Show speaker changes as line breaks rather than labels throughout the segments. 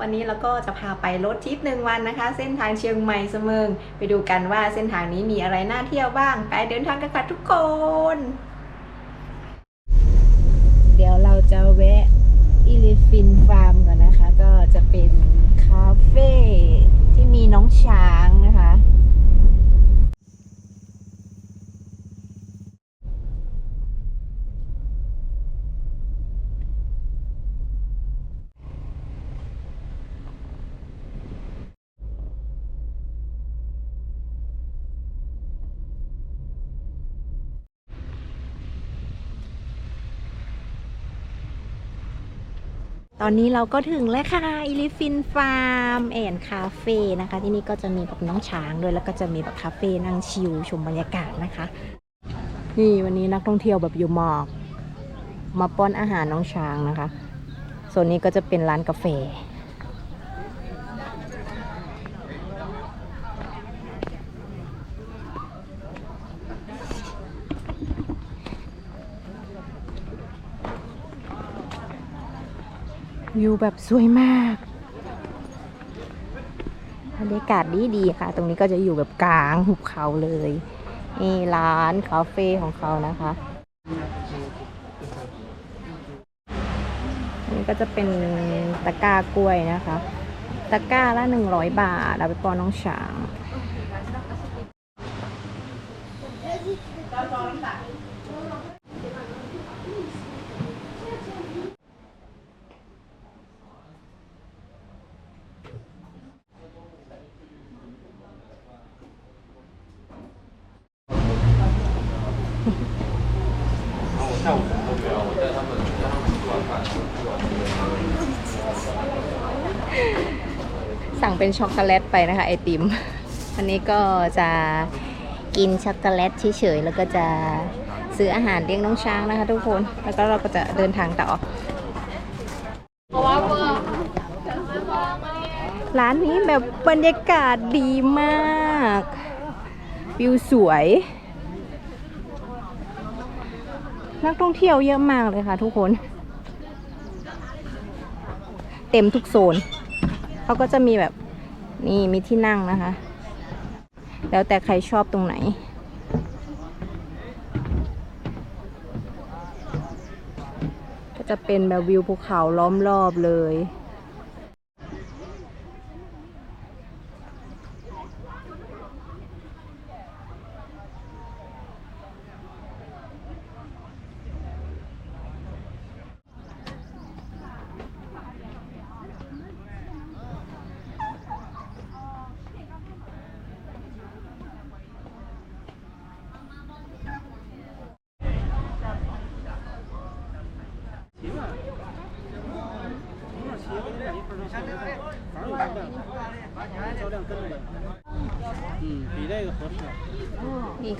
วันนี้เราก็จะพาไปรถทริปหนึ่งวันนะคะ เส้นทางเชียงใหม่เสมิงไปดูกันว่าเส้นทางนี้มีอะไรน่าเที่ยวบ้าง ไปเดินทางกันค่ะทุกคน เดี๋ยวเราจะแวะอิลิฟินฟาร์มก่อนนะคะ ก็จะเป็นคาเฟ่ที่มีน้องช้างนะคะ ตอนนี้เราก็ถึงแล้วค่ะอิลิฟินฟาร์มแอนคาเฟ่นะคะ ที่นี่ก็จะมีแบบน้องช้างด้วยแล้วก็จะมีแบบคาเฟ่นั่งชิลชมบรรยากาศนะคะ นี่วันนี้นักท่องเที่ยวแบบอยู่หมอกมาป้อนอาหารน้องช้างนะคะ ส่วนนี้ก็จะเป็นร้านกาแฟ วิวแบบสวยมากบรรยากาศดีดีๆค่ะ ตรงนี้ก็จะอยู่แบบกลางหุบเขาเลยนี่ร้านคาเฟ่ของเขานะคะนี่ก็จะเป็นตะกร้ากล้วยนะคะ ตะกร้าละหนึ่งร้อยบาท เอาไปปอนน้องฉาง สั่ง เป็นช็อกโกแลตไปนะคะไอติม อันนี้ก็จะกินช็อกโกแลตเฉยๆแล้วก็จะซื้ออาหารเลี้ยงน้องช้างนะคะ ทุกคน แล้วก็เราก็จะเดินทางต่อ ร้านนี้แบบบรรยากาศดีมาก วิวสวย นักท่องเที่ยวเยอะมากเลยค่ะทุกคน เต็มทุกโซน เขาก็จะมีแบบ นี่มีที่นั่งนะคะ แล้วแต่ใครชอบตรงไหน ก็จะเป็นแบบวิวภูเขาล้อมรอบเลย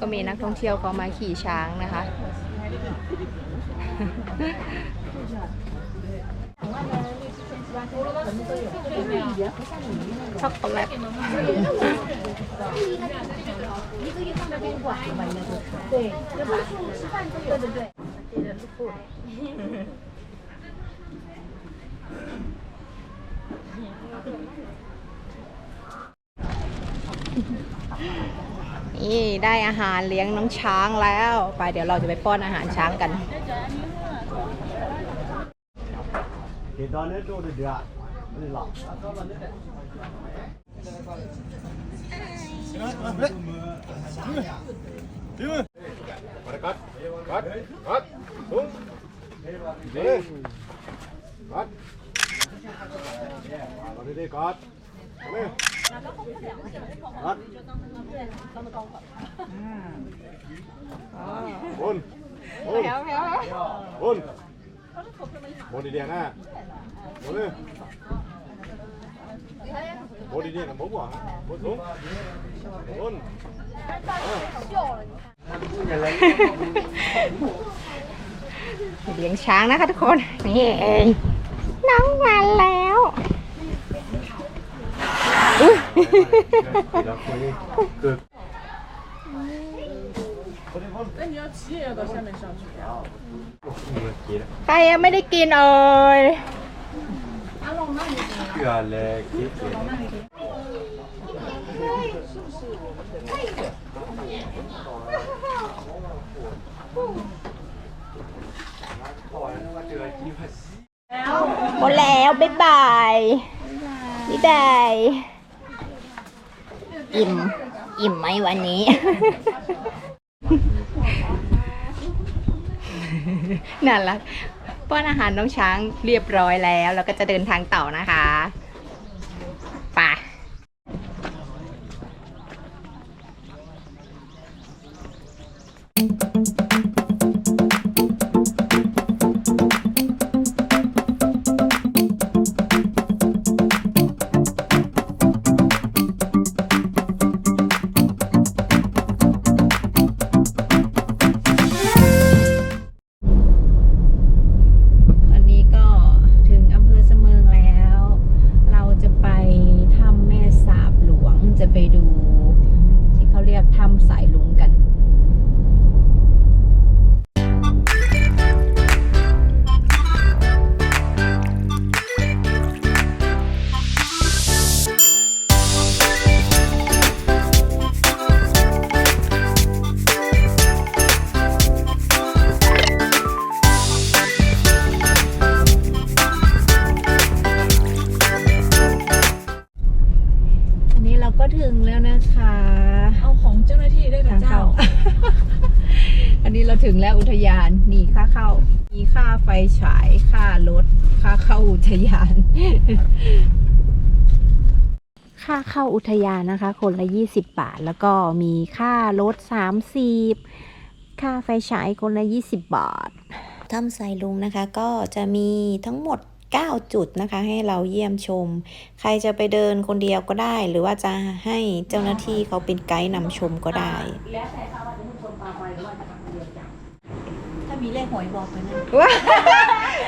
ก็มีนักท่องเที่ยวเขามาขี่ช้างนะคะ ช็อกโกแลต นี่ได้อาหารเลี้ยงน้องช้างแล้ว ไปเดี๋ยวเราจะไปป้อนอาหารช้างกัน
บนบนบนบน
ดีเดียนะบนเลยบนดีเดียนะบนกว่าบนสูงบน
เลี้ยงช้างนะคะทุกคน นี่เองน้องมาแล้ว ใครยังไม่ได้กินเอ่ยหมดแล้ว บ๊ายบาย บ๊ายบาย อิ่ม อิ่มไหมวันนี้ น่ารักป้อนอาหารน้องช้างเรียบร้อยแล้ว แล้วก็จะเดินทางต่อนะคะ ไปดู ถึงแล้วนะคะ
เอาของเจ้าหน้าที่ได้หรือ
ทาง
เจ้า
เข้า อันนี้เราถึงแล้วอุทยานนี่ค่าเข้า มีค่าไฟฉายค่ารถค่าเข้าอุทยาน ค่าเข้าอุทยานนะคะ คนละ 20 บาท แล้วก็มีค่ารถ 30 ค่าไฟฉายคนละ 20 บาทถ้ำไซลุงนะคะ ก็จะมีทั้งหมด 9 จุดนะคะ ให้เราเยี่ยมชม ใครจะไปเดินคนเดียวก็ได้ หรือว่าจะให้เจ้าหน้าที่เขาเป็นไกด์นำชมก็ได้
ถ้ามีเลขหวยบอกไปนะ
ว้า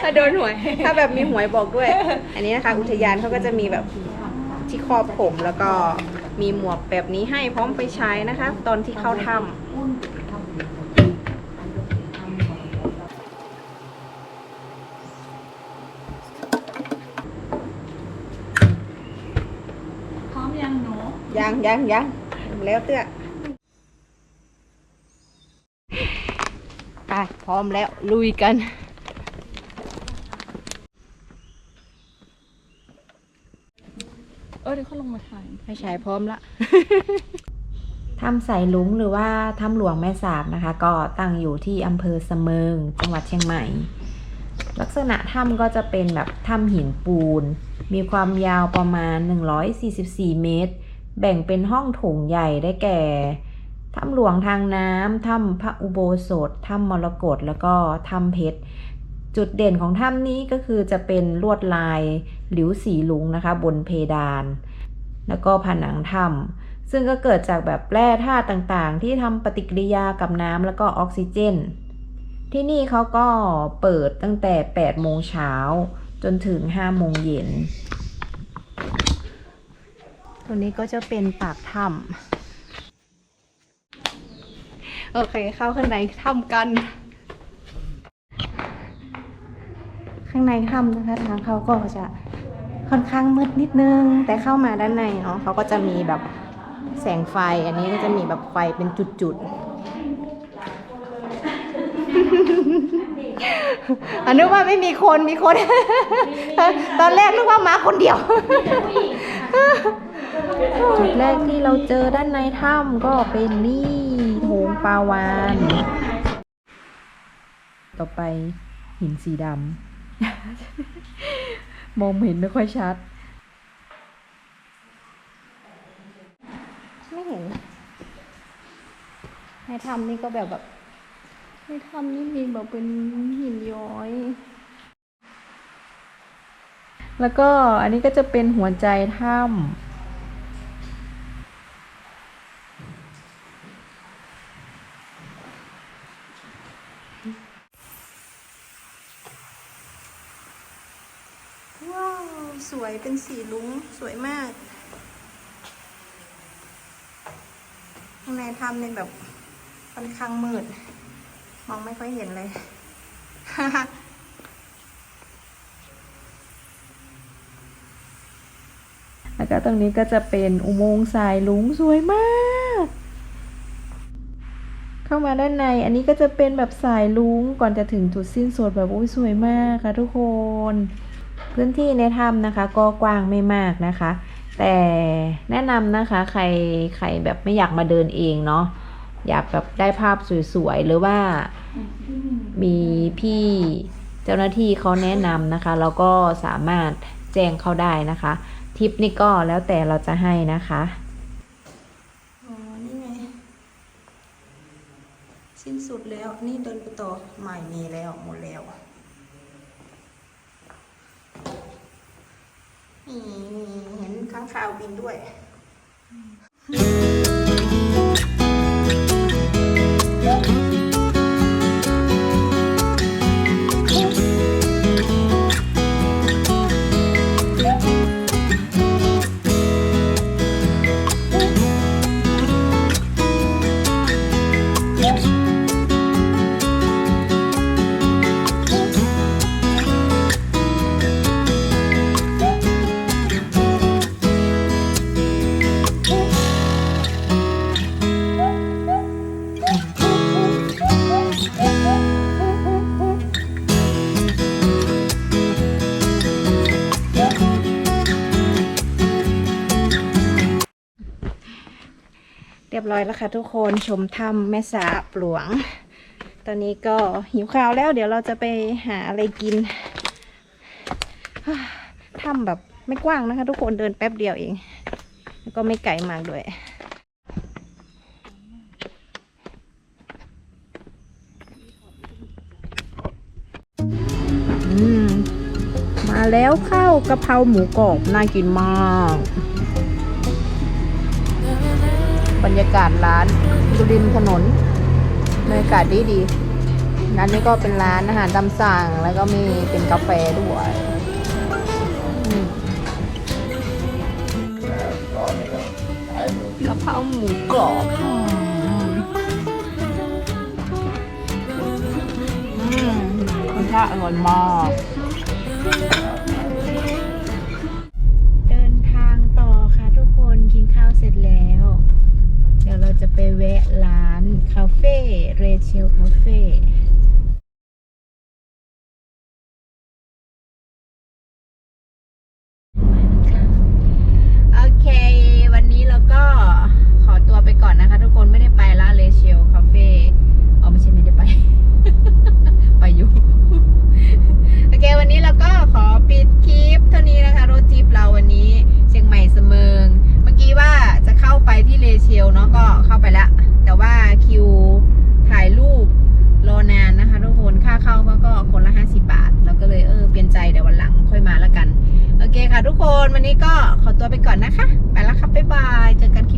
ถ้าโดนหวย ถ้าแบบมีหวยบอกด้วย อันนี้นะคะอุทยานเขาก็จะมีแบบที่ครอบผมแล้วก็มีหมวกแบบนี้ให้พร้อมไปใช้นะคะ ตอนที่เข้าถ้ำ
พร้อมยังหนู
ยังยังยังแล้วเตื้อไปพร้อมแล้วลุยกัน
เออเดี๋ยวเขาลงมาถ่าย
ไม่ใช้พร้อมละถ้ำสายลุงหรือว่าถ้ำหลวงแม่สาบนะคะ ก็ตั้งอยู่ที่อำเภอเสมิงจังหวัดเชียงใหม่ ลักษณะถ้ำก็จะเป็นแบบถ้ำหินปูน มีความยาวประมาณ 144 เมตร แบ่งเป็นห้องโถงใหญ่ได้แก่ถ้ำหลวงทางน้ำถ้ำพระอุโบสถถ้ำมรกตแล้วก็ถ้ำเพชรจุดเด่นของถ้ำนี้ก็คือจะเป็นลวดลายหลิวสีลุงนะคะ บนเพดาน แล้วก็ผนังถ้ำซึ่งก็เกิดจากแบบแร่ธาตุต่างๆ ที่ทำปฏิกิริยากับน้ำแล้วก็ออกซิเจน ที่นี่เขาก็เปิดตั้งแต่ 8 โมงเช้าจนถึง 5 โมงเย็น ตัวนี้ก็จะเป็นปากถ้ำโอเคเข้าข้างในถ้ำกัน ข้างในถ้ำนะคะทางเขาก็จะค่อนข้างมืดนิดนึง แต่เข้ามาด้านในเนาะเขาก็จะมีแบบแสงไฟ อันนี้ก็จะมีแบบไฟเป็นจุดๆอันนึกว่าไม่มีคนมีคน ตอนแรกนึกว่ามาคนเดียว จุดแรกที่เราเจอด้านในถ้ำก็เป็นนี่โถงปลาวาน ต่อไปหินสีดำ มองเห็นไม่ค่อยชัด ไม่เห็น ในถ้ำนี่ก็แบบแบบในถ้ำนี่มีแบบเป็นหินย้อยแล้วก็อันนี้ก็จะเป็นหัวใจถ้ำ ว้าว ส วยเป็นสีลุ้งสวยมากข้างในถ้ำเนี่ยแบบค่อนข้างมืด มองไม่ค่อยเห็นเลย แล้วก็ตรงนี้ก็จะเป็นอุโมงค์สายลุงสวยมาก เข้ามาด้านในอันนี้ก็จะเป็นแบบสายลุงก่อนจะถึงจุดสิ้นสุดแบบอุ้ยสวยมากค่ะทุกคน พื้นที่ในถ้ำนะคะ ก็กว้างไม่มากนะคะ แต่แนะนำนะคะใครใครแบบไม่อยากมาเดินเองเนาะอยากแบบได้ภาพสวยๆหรือว่ามีพี่เจ้าหน้าที่เขาแนะนำนะคะเราก็สามารถแจ้งเขาได้นะคะ ทิปนี่ก็แล้วแต่เราจะให้นะคะอ๋อนี่ไงสิ้นสุดแล้วนี่เดินไปต่อใหม่มีแล้วหมดแล้ว นี่เห็นข้างคาวบินด้วย ร้อยแล้วค่ะทุกคนชมถ้ำแม่สาปหลวง ตอนนี้ก็หิวข้าวแล้วเดี๋ยวเราจะไปหาอะไรกินถ้ำแบบไม่กว้างนะคะ ทุกคนเดินแป๊บเดียวเอง แล้วก็ไม่ไกลมากด้วยมมาแล้วข้าวกะเพราหมูกรอบน่ากินมาก บรรยากาศร้านดูริมถนนบรรยากาศดีดีๆร้านนี้ก็เป็นร้านอาหารตามสั่งแล้วก็มีเป็นกาแฟด้วยอืมกะเพราหมูกรอบอืมอืมคุณค่าอร่อยมาก ลคาเฟ่โอเค วันนี้เราก็ขอตัวไปก่อนนะคะ ทุกคนไม่ได้ไปร้านเรเชลคาเฟ่อ๋อไม่ใช่ไม่ได้ไป ไปอยู่ โอเค วันนี้เราก็ขอปิดคลิปเท่านี้นะคะรถจิ๊บเราวันนี้เชียงใหม่เสมิง เมื่อกี้ว่าจะเข้าไปที่เลเชลเนาะก็เข้าไปแล้ว แต่ว่าคิวถ่ายรูปรอนานนะคะ ทุกคนค่าเข้าก็ก็คนละ 50 บาท เราก็เลยเออเปลี่ยนใจเดี๋ยววันหลังค่อยมาแล้วกัน โอเคค่ะทุกค นี้ก็ขอตัวไปก่อนนะคะ ไปแล้วครับบ๊ายบาย เจอกันคลิป